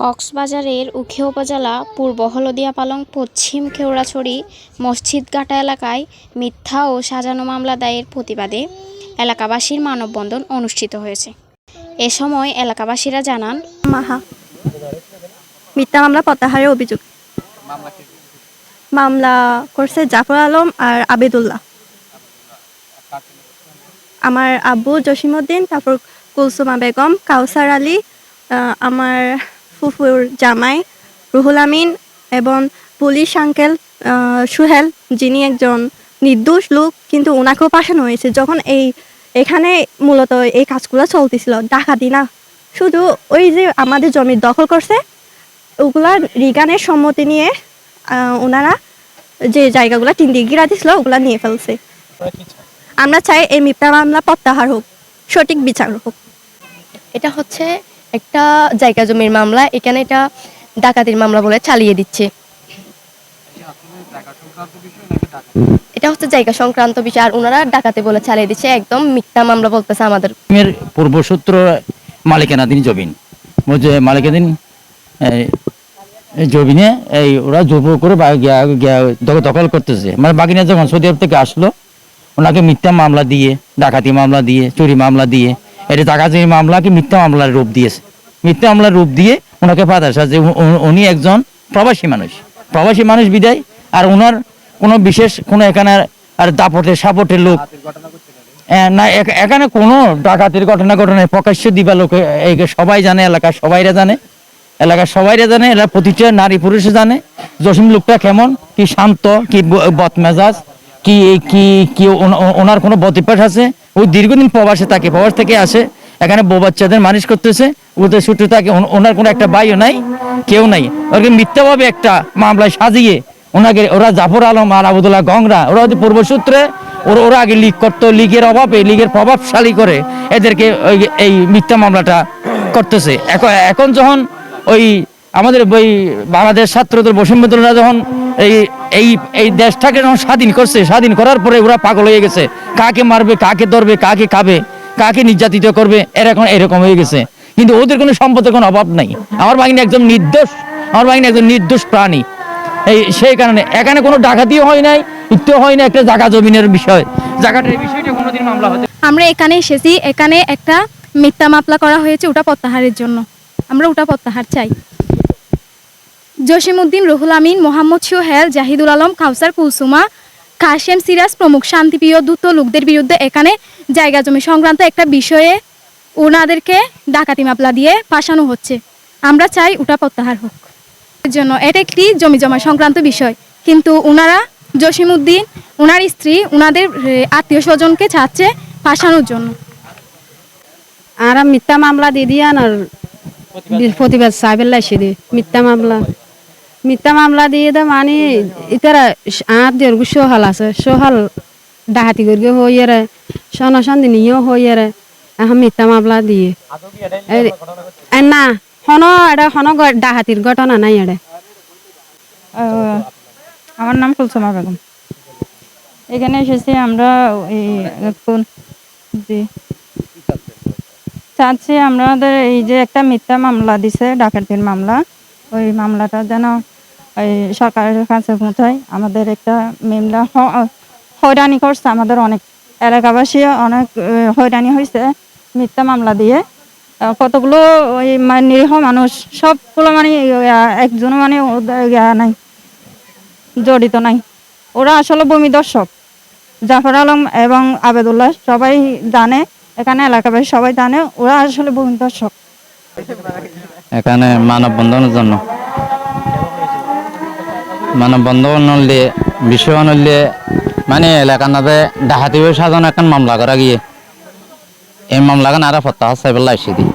কক্সবাজারের উখিয়া উপজেলা পূর্ব হলদিয়া পালং পশ্চিম খেওড়াছড়ি মসজিদঘাটা এলাকায় মিথ্যা ও সাজানো মামলা দায়ের প্রতিবাদে এলাকাবাসীর মানববন্ধন অনুষ্ঠিত হয়েছে। এ সময় এলাকাবাসীরা জানান, মাহা। মিথ্যা মামলা প্রত্যাহারের অভিযোগ। মামলা করছে জাফর আলম আর আবেদুল্লাহ। আমার আব্বু জসিমউদ্দিন, তারপর কুলসুমা বেগম কাউসার আলী আমার ফুফুর জামাই রুহুল আমিন এবং পুলিশ আঙ্কেল সুহেল, যিনি একজন নির্দোষ লোক, কিন্তু ওনাকেও পাঠানো হয়েছে। যখন এই এখানে মূলত এই কাজগুলো চলতেছিল। ডাকাতি না। শুধু ওই যে আমাদের জমি দখল করছে, ওগুলা রিগানের সম্মতি নিয়ে ওনারা যে জায়গাগুলো তিন দিকে গিরা দিছিল, ওগুলা নিয়ে ফেলছে। আমরা চাই এই মিথ্যা মামলা প্রত্যাহার হোক, সঠিক বিচার হোক। এটা হচ্ছে একটা জায়গা জমির মামলা। এখানে এটা ডাকাতির মামলা বলে চালিয়ে দিচ্ছে। এটা হচ্ছে জায়গা সংক্রান্ত বিষয় আর ওনারা ডাকাতি বলে চালিয়ে দিচ্ছে একদম মিথ্যা মামলা বলতেছে আমাদের। এর পূর্বসূত্র মালিকানাধীন জমিন। এই জমিনে এই ওরা জোর করে দখল করতেছে। মানে বাগিনা যখন সৌদি আরব থেকে আসলো ওনাকে মিথ্যা মামলা দিয়ে ডাকাতি মামলা দিয়ে চুরি মামলা দিয়ে এটা ডাকাতি মামলাকে মিথ্যা মামলার রূপ দিয়েছে। মিথ্যা মামলার রূপ দিয়ে ওনাকে পাতার সাথে উনি একজন প্রবাসী মানুষ। প্রবাসী মানুষ বিদায় আর ওনার কোনো বিশেষ কোনো এখানে আর দাপটের সাপটের লোক না এখ- এখানে কোনো ডাকাতির ঘটনা ঘটনা প্রকাশ্য দিবা লোকে সবাই জানে এলাকার সবাইরা জানে। এলাকার সবাইরা জানে এলাকার প্রতিটা নারী পুরুষে জানে। জসিম লোকটা কেমন? কি শান্ত কি বদমেজাজ কি কি কি ওনার কোনো বতিপাস আছে? ওই দীর্ঘদিন প্রবাসে থাকে প্রবাস থেকে আসে। এখানে বউ বাচ্চাদের মানুষ করতেছে ওদের ছুটে থাকে। ওনার কোনো একটা ভাইও নাই কেউ নাই। ওকে মিথ্যাভাবে একটা মামলায় সাজিয়ে ওনাকে, ওরা জাফর আলম আর আবুদুল্লাহ গংরা, ওরা যদি পূর্বসূত্রে ওরা ওরা আগে লিগ করতো লিগের অভাবে লিগের প্রভাবশালী করে এদেরকে ওই এই মিথ্যা মামলাটা করতেছে। এখন এখন যখন ওই আমাদের ওই বাংলাদেশ ছাত্রদের বসুন্ধরা যখন এই এই এই দেশটাকে যখন স্বাধীন করছে, স্বাধীন করার পরে ওরা পাগল হয়ে গেছে। কাকে মারবে, কাকে ধরবে, কাকে খাবে, কাকে নির্যাতিত করবে এরকম এরকম হয়ে গেছে। কিন্তু ওদের কোনো সম্পদের কোনো অভাব নাই। আমার বাহিনী একদম নির্দোষ, আমার বাহিনী একজন নির্দোষ প্রাণী। এই সেই কারণে। এখানে কোনো ডাকাতিও হয় নাই ইত্যও হয় না একটা জায়গা জমিনের বিষয়। জায়গাটার বিষয়টা কোনোদিন মামলা হতে আমরা এখানে এসেছি, এখানে একটা মিথ্যা মামলা করা হয়েছে ওটা প্রত্যাহারের জন্য। আমরা ওটা প্রত্যাহার চাই। জসিমউদ্দিন, রুহুল আমিন, মোহাম্মদ সোহেল, জাহিদুল আলম, কাউসার কুলসুমা কাশেম সিরাজ প্রমুখ শান্তিপ্রিয় দূত লোকদের বিরুদ্ধে এখানে জায়গা জমি সংক্রান্ত একটা বিষয়ে ওনাদেরকে ডাকাতি মামলা দিয়ে ফাঁসানো হচ্ছে। আমরা চাই ওটা প্রত্যাহার হোক। জন্য এটা একটি জমি জমা সংক্রান্ত বিষয়। কিন্তু ওনারা জসিমউদ্দিন ওনার স্ত্রী ওনাদের আত্মীয় স্বজনকে চাচ্ছে ফাঁসানোর জন্য। আর মিথ্যা মামলা দিয়ে দিয়ান আর প্রতিবাদ সাহেবের লাইসে দিয়ে। মিথ্যা মামলা। মিথ্যা মামলা দিয়ে দে মানে ইতারা আর দেড় সোহাল আছে। সোহাল ডাহাতি করি হইয়ারে সন সন্ধি নিয়েও হইয়ারে এখন মিথ্যা মামলা দিয়ে। না। হন এটা হন ডাহাতির ঘটনা নাই এড়ে। আমার নাম কুলসুমা বেগম। এখানে এসেছি আমরা এই জি। চাচ্ছি আমাদের এই যে একটা মিথ্যা মামলা দিছে, ডাকাতির মামলা। ওই মামলাটা যেন ওই সরকারের কাছে পৌঁছায়। আমাদের একটা মামলা হয়রানি করছে আমাদের অনেক এলাকাবাসী, অনেক হয়রানি হয়েছে মিথ্যা মামলা দিয়ে। কতগুলো ওই মা- নিরীহ মানুষ সবগুলো মানে আহ, একজনও মানে নাই জড়িত নাই। ওরা আসলে ভূমি দর্শক। জাফর আলম এবং আবেদুল্লাহ সবাই জানে এখানে এলাকাবাসী সবাই জানে ওরা আসলে ভূমি দর্শক। এখানে মানববন্ধনের জন্য। মানববন্ধন হলে বিষয় হলে মানে এলাকার নাতে ডাহাতি সাজানো এখন মামলা করা গিয়ে। এই মামলাখান আর ফত্তা হাসাইবেলা এসে দিই